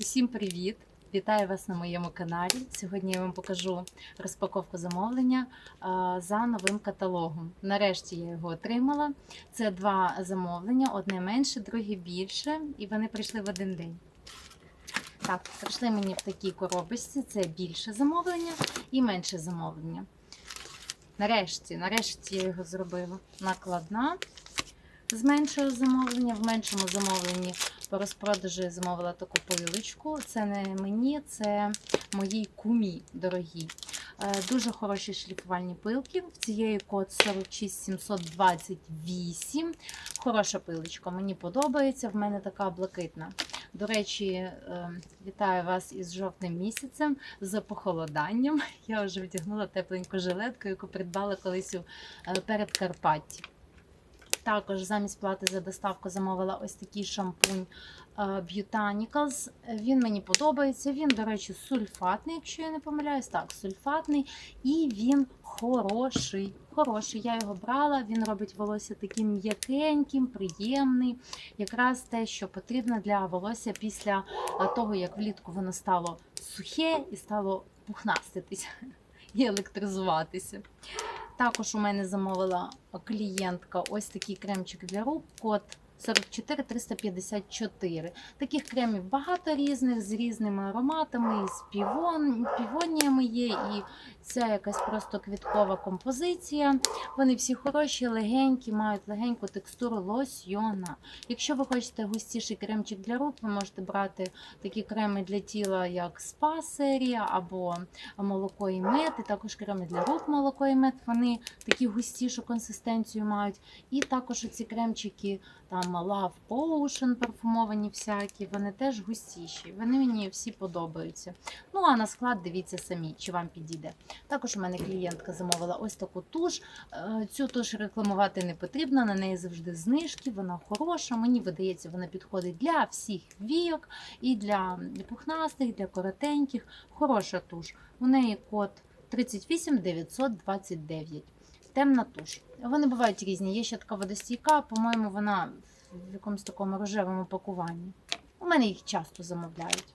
Усім привіт! Вітаю вас на моєму каналі. Сьогодні я вам покажу розпаковку замовлення за новим каталогом. Нарешті я його отримала. Це два замовлення: одне менше, друге більше, і вони прийшли в один день. Так, прийшли мені в такій коробочці. Це більше замовлення і менше замовлення. Нарешті, нарешті я його зробила. Накладна з меншого замовлення, в меншому замовленні по розпродажу замовила таку поїлочку. Це не мені, це моїй кумі дорогій. Е, Дуже хороші шліфувальні пилки. В цієї код 46728. Хороша пилочка, мені подобається. В мене така блакитна. До речі, е, вітаю вас із жовтним місяцем з похолоданням. Я вже вдягнула тепленьку жилетку, яку придбала колись у е, Передкарпатті. Також замість плати за доставку замовила ось такий шампунь е, Botanicals. Він мені подобається. Він, до речі, сульфатний, якщо я не помиляюсь. Так, сульфатний. І він хороший. Хороший. Я його брала, він робить волосся таким м'якеньким, приємний. Якраз те, що потрібно для волосся після е, того, як влітку воно стало сухе і стало пухнаститися і електризуватися. Також у мене замовила клієнтка ось такий кремчик для рук, код 44 354. Таких кремів багато різних, з різними ароматами, і з півон, півоніями є, і це якась просто квіткова композиція. Вони всі хороші, легенькі, мають легеньку текстуру лосьйона. Якщо ви хочете густіший кремчик для рук, ви можете брати такі креми для тіла, як спа серія або молоко і мед, і також креми для рук молоко і мед. Вони такі густішу консистенцію мають. І також оці кремчики, там Love Potion парфумовані всякі, вони теж густіші. Вони мені всі подобаються. Ну а на склад дивіться самі, чи вам підійде. Також у мене клієнтка замовила ось таку туш. Е, Цю туш рекламувати не потрібно, на неї завжди знижки, вона хороша. Мені видається, вона підходить для всіх війок і для пухнастих, і для коротеньких. Хороша туш. У неї код 38929. Темна туш. Вони бувають різні. Є ще така водостійка, по-моєму, вона в якомусь такому рожевому пакуванні. У мене їх часто замовляють.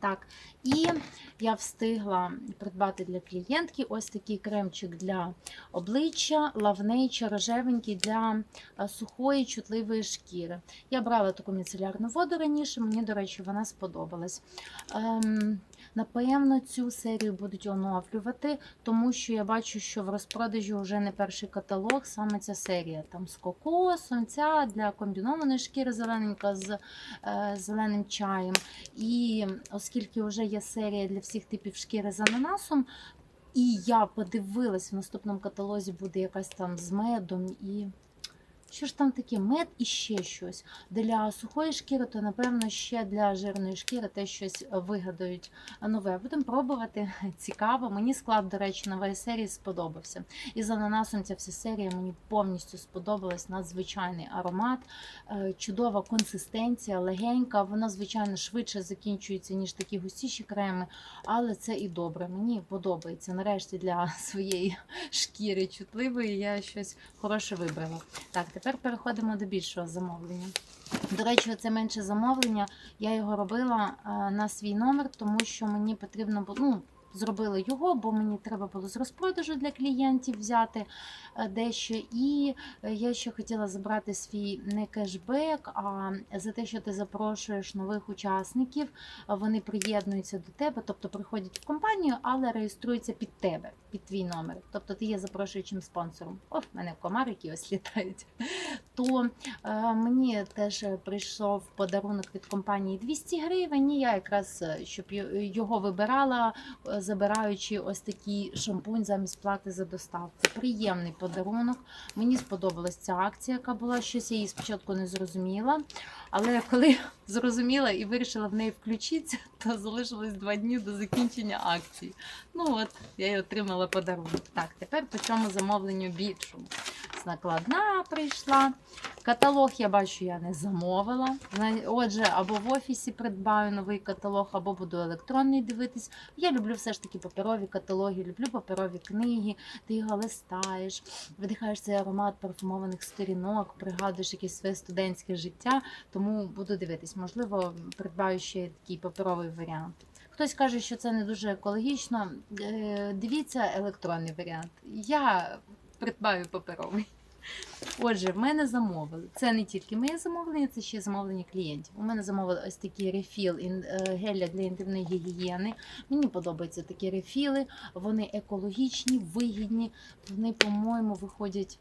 Так, і я встигла придбати для клієнтки ось такий кремчик для обличчя, лавнейче, рожевенький для е, сухої, чутливої шкіри. Я брала таку міцелярну воду раніше, мені, до речі, вона сподобалась. Ем, напевно, цю серію будуть оновлювати, тому що я бачу, що в розпродажі вже не перший каталог, саме ця серія. Там з кокосом, ця для комбінованої шкіри зелененька з е, зеленим чаєм. І оскільки вже є серія для всіх типів шкіри з ананасом, і я подивилась, в наступному каталозі буде якась там з медом і. Що ж там таке? Мед і ще щось. Для сухої шкіри, то напевно ще для жирної шкіри те щось вигадають нове. Будемо пробувати. Цікаво. Мені склад, до речі, нової серії сподобався. І з ананасом ця вся серія мені повністю сподобалась. Надзвичайний аромат, е, чудова консистенція, легенька. Вона, звичайно, швидше закінчується, ніж такі густіші креми, але це і добре. Мені подобається. Нарешті для своєї шкіри чутливої я щось хороше вибрала. Так, тепер переходимо до більшого замовлення. До речі, це менше замовлення. Я його робила е, на свій номер, тому що мені потрібно було. Ну, Зробила його, бо мені треба було з розпродажу для клієнтів взяти е, дещо. І е, я ще хотіла забрати свій не кешбек, а за те, що ти запрошуєш нових учасників, е, вони приєднуються до тебе, тобто приходять в компанію, але реєструються під тебе, під твій номер. Тобто ти є запрошуючим спонсором. О, в мене комарики ось літають. То е, мені теж прийшов подарунок від компанії 200 гривень. І я якраз щоб його вибирала, забираючи ось такий шампунь замість плати за доставку. Приємний подарунок. Мені сподобалась ця акція, яка була щось. Я її спочатку не зрозуміла. Але коли зрозуміла і вирішила в неї включитися, то залишилось два дні до закінчення акції. Ну от, я й отримала подарунок. Так, тепер по цьому замовленню більшому. Накладна прийшла. Каталог я бачу, я не замовила. Отже, або в офісі придбаю новий каталог, або буду електронний дивитись. Я люблю все ж таки паперові каталоги, люблю паперові книги. Ти його листаєш, видихаєш цей аромат парфумованих сторінок, пригадуєш якесь своє студентське життя. Тому тому буду дивитись. Можливо, придбаю ще такий паперовий варіант. Хтось каже, що це не дуже екологічно. Е, Дивіться електронний варіант. Я придбаю паперовий. Отже, в мене замовили. Це не тільки моє замовлення, це ще замовлення клієнтів. У мене замовили ось такий рефіл е, геля для інтимної гігієни. Мені подобаються такі рефіли. Вони екологічні, вигідні. Вони, по-моєму, виходять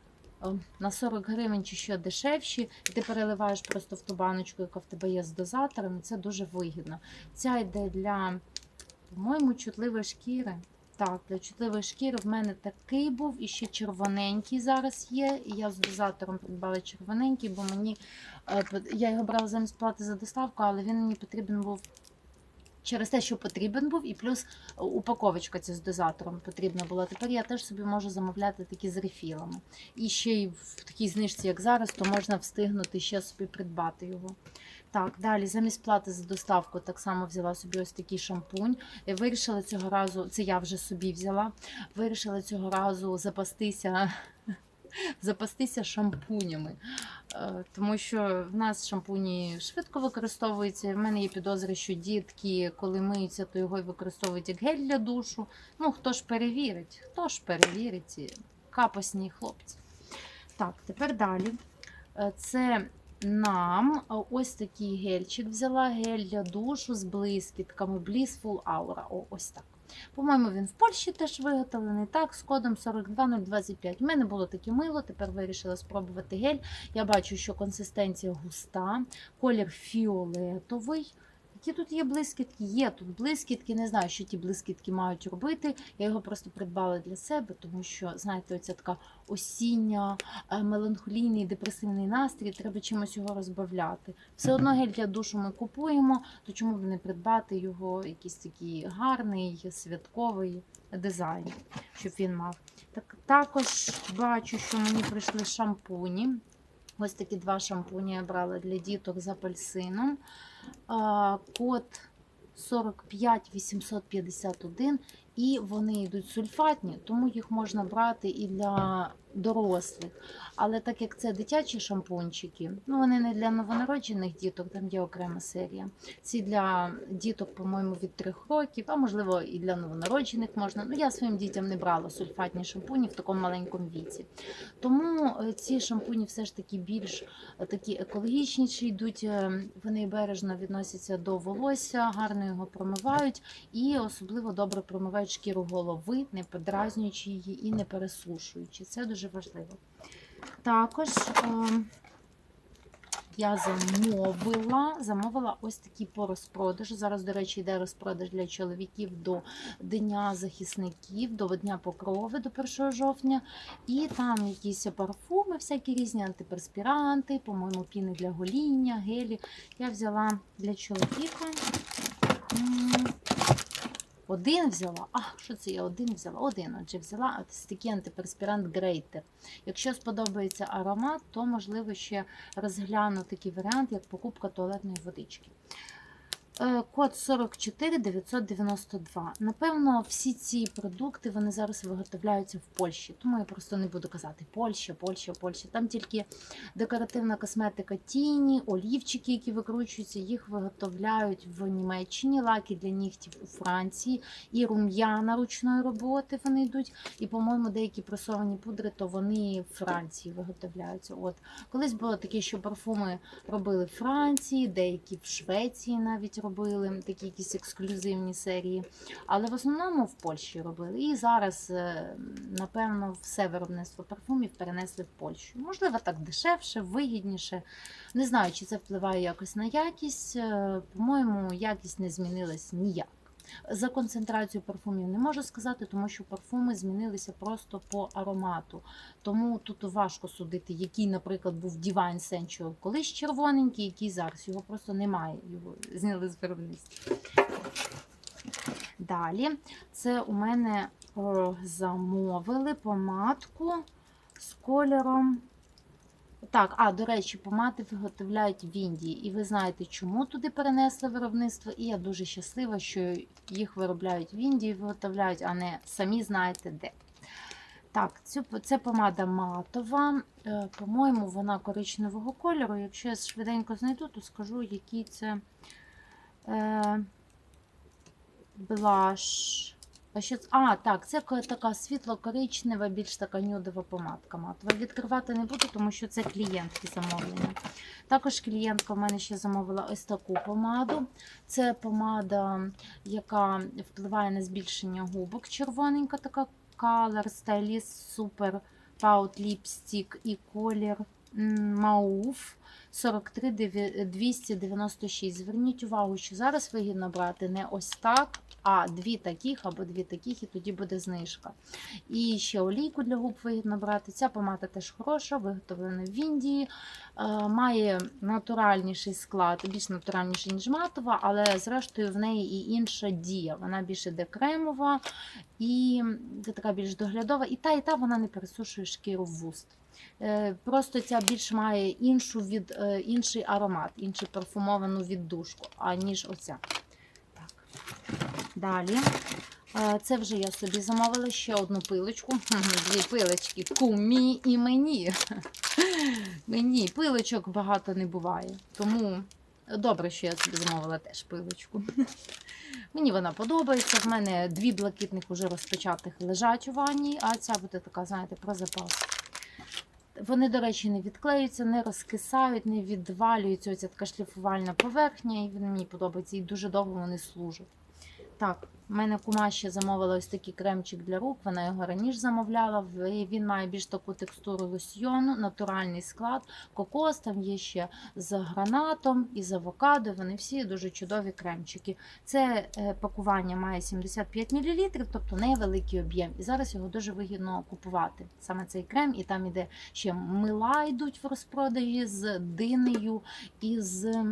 на 40 гривень чи що дешевші. І ти переливаєш просто в ту баночку, яка в тебе є з дозатором. Це дуже вигідно. Ця йде для, по-моєму, чутливої шкіри. Так, для чутливої шкіри в мене такий був і ще червоненький зараз є. Я з дозатором придбала червоненький, бо мені е, я його брала замість плати за доставку, але він мені потрібен був через те, що потрібен був, і плюс е, упаковочка ця з дозатором потрібна була. Тепер я теж собі можу замовляти такі з рефілами. І ще й в такій знижці, як зараз, то можна встигнути ще собі придбати його. Так, далі замість плати за доставку так само взяла собі ось такий шампунь. Я вирішила цього разу, це я вже собі взяла. Вирішила цього разу запастися, запастися шампунями. Е, Тому що в нас шампуні швидко використовуються. В мене є підозри, що дітки, коли миються, то його використовують як гель для душу. Ну, хто ж перевірить? Хто ж перевірить ці капосні хлопці? Так, тепер далі. Е, Це нам ось такий гельчик взяла, гель для душу з блискітками Blissful Aura. О, ось так. По-моєму, він в Польщі теж виготовлений, так, з кодом 42025. У мене було таке мило, тепер вирішила спробувати гель. Я бачу, що консистенція густа, колір фіолетовий. Які тут є блискітки? Є тут блискітки. Не знаю, що ті блискітки мають робити. Я його просто придбала для себе, тому що, знаєте, оця така осіння, е, меланхолійний, депресивний настрій, треба чимось його розбавляти. Все одно гель для душу ми купуємо, то чому б не придбати його якийсь такий гарний, святковий дизайн, щоб він мав. Так, також бачу, що мені прийшли шампуні. Ось такі два шампуні я брала для діток з апельсином. Код 45851. І вони йдуть сульфатні, тому їх можна брати і для дорослих. Але так як це дитячі шампунчики, ну вони не для новонароджених діток, там є окрема серія. Ці для діток, по-моєму, від 3 років, а можливо і для новонароджених можна. Ну я своїм дітям не брала сульфатні шампуні в такому маленькому віці. Тому е, ці шампуні все ж таки більш е, такі екологічніші йдуть. е, Вони бережно відносяться до волосся, гарно його промивають і особливо добре промивають шкіру голови, не подразнюючи її і не пересушуючи. Це дуже важливо. Також ем, я замовила, замовила ось такий по розпродажу. Зараз, до речі, йде розпродаж для чоловіків до Дня захисників, до Дня Покрови до 1 жовтня. І там якісь парфуми, всякі різні антиперспіранти, по-моєму, піни для гоління, гелі. Я взяла для чоловіка. Один взяла. А, що це я один взяла? Один. Отже, взяла ось такий антиперспірант Грейтер. Якщо сподобається аромат, то можливо ще розгляну такий варіант, як покупка туалетної водички. Е, Код 44992. Напевно, всі ці продукти вони зараз виготовляються в Польщі, тому я просто не буду казати Польща, Польща, Польща. Там тільки декоративна косметика тіні, олівчики, які викручуються, їх виготовляють в Німеччині, лаки для нігтів у Франції, і рум'яна ручної роботи вони йдуть. І, по-моєму, деякі пресовані пудри, то вони в Франції виготовляються. От колись було таке, що парфуми робили в Франції, деякі в Швеції навіть робили такі якісь ексклюзивні серії. Але в основному в Польщі робили. І зараз, е, напевно, все виробництво парфумів перенесли в Польщу. Можливо, так дешевше, вигідніше. Не знаю, чи це впливає якось на якість. Е, По-моєму, якість не змінилась ніяк. За концентрацію парфумів не можу сказати, тому що парфуми змінилися просто по аромату. Тому тут важко судити, який, наприклад, був Divine Sensual колись червоненький, який зараз. Його просто немає. Його зняли з виробництва. Далі, це у мене замовили помадку з кольором. Так, а до речі, помади виготовляють в Індії. І ви знаєте, чому туди перенесли виробництво. І я дуже щаслива, що їх виробляють в Індії, виготовляють, а не самі знаєте де. Так, цю, це помада матова. Е, По-моєму, вона коричневого кольору. Якщо я швиденько знайду, то скажу, який це е, блаш. А, що а, так, це така світло-коричнева, більш така нюдова помадка матова. Відкривати не буду, тому що це клієнтки замовлення. Також клієнтка в мене ще замовила ось таку помаду. Це помада, яка впливає на збільшення губок. Червоненька така Color Stylist Super Pout Lipstick і колір Мауф 43 296. Зверніть увагу, що зараз вигідно брати не ось так, а дві таких або дві таких, і тоді буде знижка. І ще олійку для губ вигідно брати. Ця помада теж хороша, виготовлена в Індії. Е, Має натуральніший склад, більш натуральніший, ніж матова, але зрештою в неї і інша дія. Вона більше де кремова і така більш доглядова. І та, і та вона не пересушує шкіру вуст. Е, Просто ця більш має іншу від, е, інший аромат, іншу парфумовану віддушку, аніж оця. Так. Далі. Е, Це вже я собі замовила ще одну пилочку. Дві пилочки. Кумі і мені. Мені пилочок багато не буває. Тому добре, що я собі замовила теж пилочку. Мені вона подобається. В мене дві блакитних уже розпочатих лежать у ванні, а ця буде така, знаєте, про запас. Вони, до речі, не відклеюються, не розкисають, не відвалюються. Оця така шліфувальна поверхня, і мені подобаються, і дуже довго вони служать. Так, в мене кума ще замовила ось такий кремчик для рук. Вона його раніше замовляла. Він має більш таку текстуру лосьйону, натуральний склад, кокос. Там є ще з гранатом і з авокадо. Вони всі дуже чудові кремчики. Це е, пакування має 75 мл, тобто невеликий об'єм. І зараз його дуже вигідно купувати. Саме цей крем, і там іде ще мила йдуть в розпродажі з динею і з.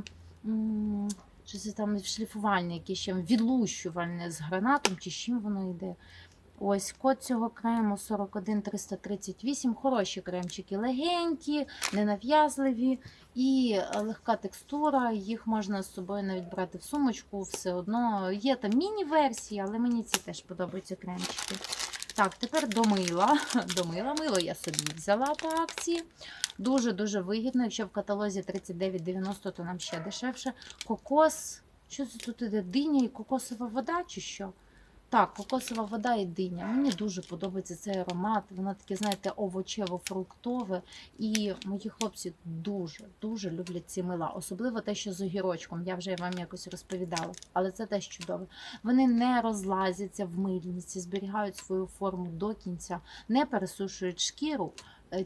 Що це там шліфувальне, якесь ще відлущувальне з гранатом, чи з чим воно йде. Ось код цього крему 41338. Хороші кремчики, легенькі, ненав'язливі і легка текстура. Їх можна з собою навіть брати в сумочку. Все одно є там міні-версії, але мені ці теж подобаються кремчики. Так, тепер до мила. До мила. Мило я собі взяла по акції. Дуже-дуже вигідно. Якщо в каталозі 39,90, то нам ще дешевше. Кокос. Що це тут іде? Диня і кокосова вода, чи що? Так, кокосова вода і диня. Мені дуже подобається цей аромат. Вона таке, знаєте, овочево-фруктове. І мої хлопці дуже, дуже люблять ці мила. Особливо те, що з огірочком. Я вже вам якось розповідала. Але це теж чудове. Вони не розлазяться в мильниці, зберігають свою форму до кінця, не пересушують шкіру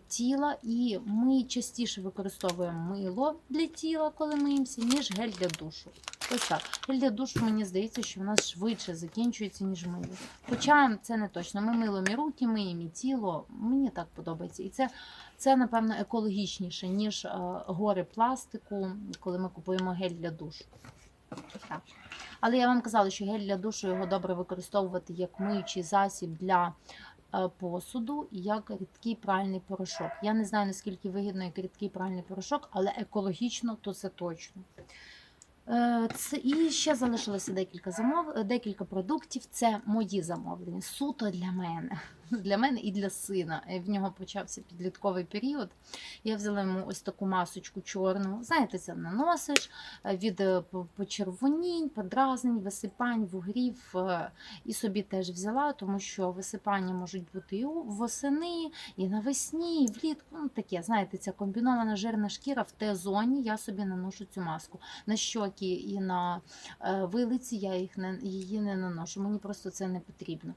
тіла, і ми частіше використовуємо мило для тіла, коли миємося, ніж гель для душу. Ось так. Гель для душу, мені здається, що в нас швидше закінчується, ніж мило. Хоча це не точно. Ми милом і руки, миємо і тіло. Мені так подобається. І це, це напевно, екологічніше, ніж е, гори пластику, коли ми купуємо гель для душу. Так. Але я вам казала, що гель для душу його добре використовувати як миючий засіб для е, посуду як рідкий пральний порошок. Я не знаю, наскільки вигідно як рідкий пральний порошок, але екологічно то це точно. Е, Це, і ще залишилося декілька замов, е, декілька продуктів. Це мої замовлення, суто для мене. Для мене і для сина. Е, В нього почався підлітковий період. Я взяла йому ось таку масочку чорну. Знаєте, це наносиш е, від е, почервонінь, подразнень, висипань, вугрів. І собі теж взяла, тому що висипання можуть бути і восени, і навесні, і влітку. Ну, таке, знаєте, ця комбінована жирна шкіра в Т-зоні. Я собі наношу цю маску. На щоки і на вилиці я їх не, її не наношу. Мені просто це не потрібно.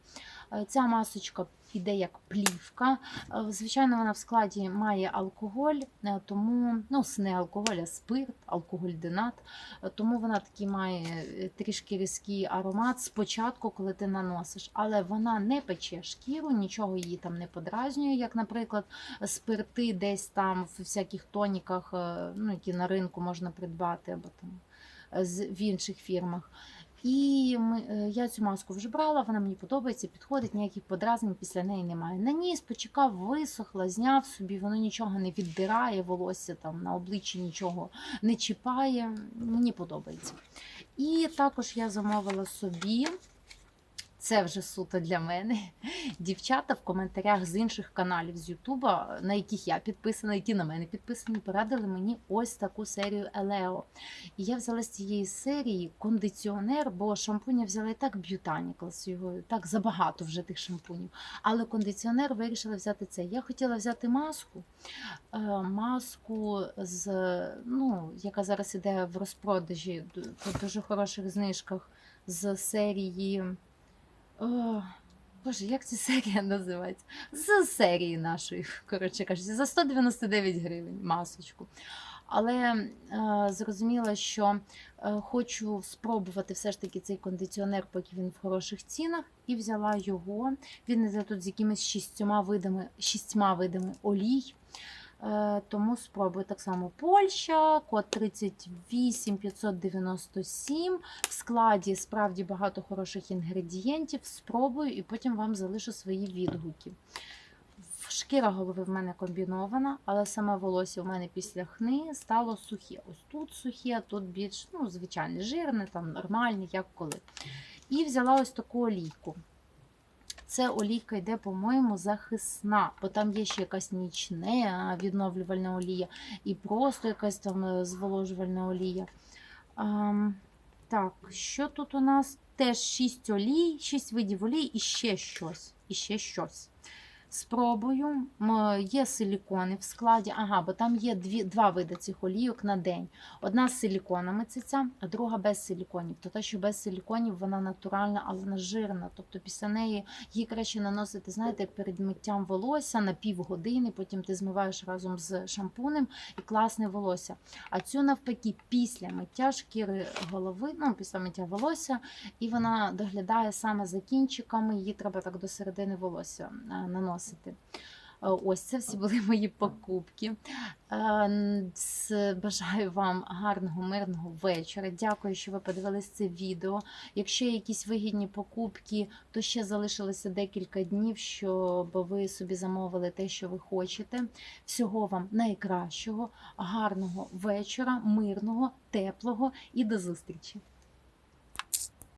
Ця масочка іде як плівка. Е, Звичайно, вона в складі має алкоголь, е, тому ну, не алкоголь, а спирт, алкоголь-динат. Е, Тому вона такий має трішки різкий аромат спочатку, коли ти наносиш, але вона не пече шкіру, нічого її там не подразнює, як, наприклад, спирти десь там в всяких тоніках, ну, які на ринку можна придбати або там в інших фірмах. І ми, е, я цю маску вже брала, вона мені подобається, підходить, ніяких подразнень після неї немає. На ніс почекав, висохла, зняв собі, воно нічого не віддирає, волосся там на обличчі нічого не чіпає. Мені подобається. І також я замовила собі це вже суто для мене. Дівчата в коментарях з інших каналів з Ютуба, на яких я підписана, які на мене підписані, порадили мені ось таку серію Елео. І я взяла з цієї серії кондиціонер, бо шампунь я взяла і так Beautanicals, його так забагато вже тих шампунів. Але кондиціонер вирішила взяти цей. Я хотіла взяти маску, е, маску з ну, яка зараз іде в розпродажі по дуже хороших знижках з серії. О, Боже, як ця серія називається? З серії нашої, коротше кажучи, за 199 гривень масочку. Але е, зрозуміла, що е, хочу спробувати все ж таки цей кондиціонер, поки він в хороших цінах, і взяла його. Він іде тут з якимись шістьма видами, шістьма видами олій. Е, Тому спробую так само Польща, код 38597. В складі справді багато хороших інгредієнтів. Спробую і потім вам залишу свої відгуки. Шкіра голови в мене комбінована, але саме волосся в мене після хни стало сухе. Ось тут сухе, тут більш ну, звичайне, жирне, там нормальне, як коли. І взяла ось таку олійку. Це олійка йде, по-моєму, захисна, бо там є ще якась нічне відновлювальна олія і просто якась там е, зволожувальна олія. Ам, так, що тут у нас? Теж 6 олій, 6 видів олій і ще щось. І ще щось. Спробую. Є силікони в складі. Ага, бо там є дві, два види цих олійок на день. Одна з силіконами це ця, а друга без силіконів. То та, що без силіконів, вона натуральна, але вона жирна. Тобто після неї її краще наносити, знаєте, перед миттям волосся на півгодини, потім ти змиваєш разом з шампунем і класне волосся. А цю навпаки, після миття шкіри голови, ну після миття волосся, і вона доглядає саме за кінчиками. Її треба так до середини волосся е, наносити. Е, Ось це всі були мої покупки. Е, Бажаю вам гарного, мирного вечора. Дякую, що ви подивились це відео. Якщо є якісь вигідні покупки, то ще залишилося декілька днів, щоб ви собі замовили те, що ви хочете. Всього вам найкращого, гарного вечора, мирного, теплого і до зустрічі!